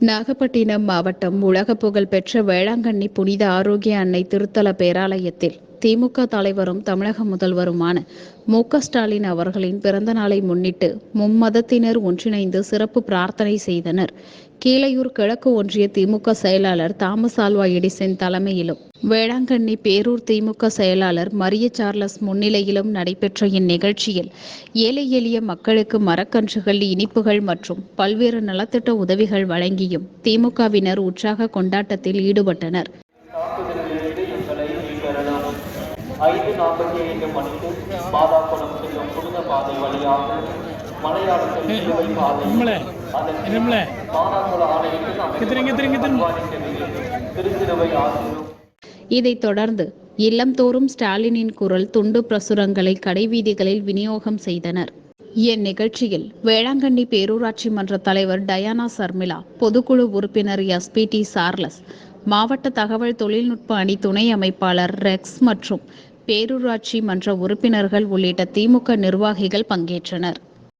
நாகப்பட்டினம் மாவட்டம் உலக புகழ் பெற்ற வேளாங்கண்ணி புனித ஆரோக்கிய அன்னை திருத்தல பேராலயத்தில் திமுக தலைவரும் தமிழக முதல்வருமான மு ஸ்டாலின் அவர்களின் பிறந்த நாளை முன்னிட்டு மும்மதத்தினர் ஒன்றிணைந்து சிறப்பு பிரார்த்தனை செய்தனர். கீழையூர் கிழக்கு ஒன்றிய திமுக செயலாளர் தாமஸ் ஆல்வா எடிசன் தலைமையிலும் வேளாங்கண்ணி பேரூர் திமுக செயலாளர் மரிய சார்லஸ் முன்னிலையிலும் நடைபெற்ற இந்நிகழ்ச்சியில் ஏழை எளிய மக்களுக்கு மரக்கன்றுகள் இனிப்புகள் மற்றும் பல்வேறு நலத்திட்ட உதவிகள் வழங்கியும் திமுகவினர் உற்சாக கொண்டாட்டத்தில் ஈடுபட்டனர். ஐந்து நாற்பத்தி ஐந்து மணிக்கு மாதாக்குளம் செல்லும் புனித பாதை வழியாக சிலுவை பாதை அதன் திருச்சிலுவை ஆசிரும் இதைத் தொடர்ந்து இல்லம்தோறும் ஸ்டாலினின் குரல் துண்டு பிரசுரங்களை கடைவீதிகளில் விநியோகம் செய்தனர். இந்நிகழ்ச்சியில் வேளாங்கண்ணி பேரூராட்சி மன்ற தலைவர் டயானா சர்மிளா பொதுக்குழு உறுப்பினர் எஸ்பிடி சார்லஸ் மாவட்ட தகவல் தொழில்நுட்ப அணி துணை அமைப்பாளர் ரெக்ஸ் மற்றும் பேரூராட்சி மன்ற உறுப்பினர்கள் உள்ளிட்ட திமுக நிர்வாகிகள் பங்கேற்றனர்.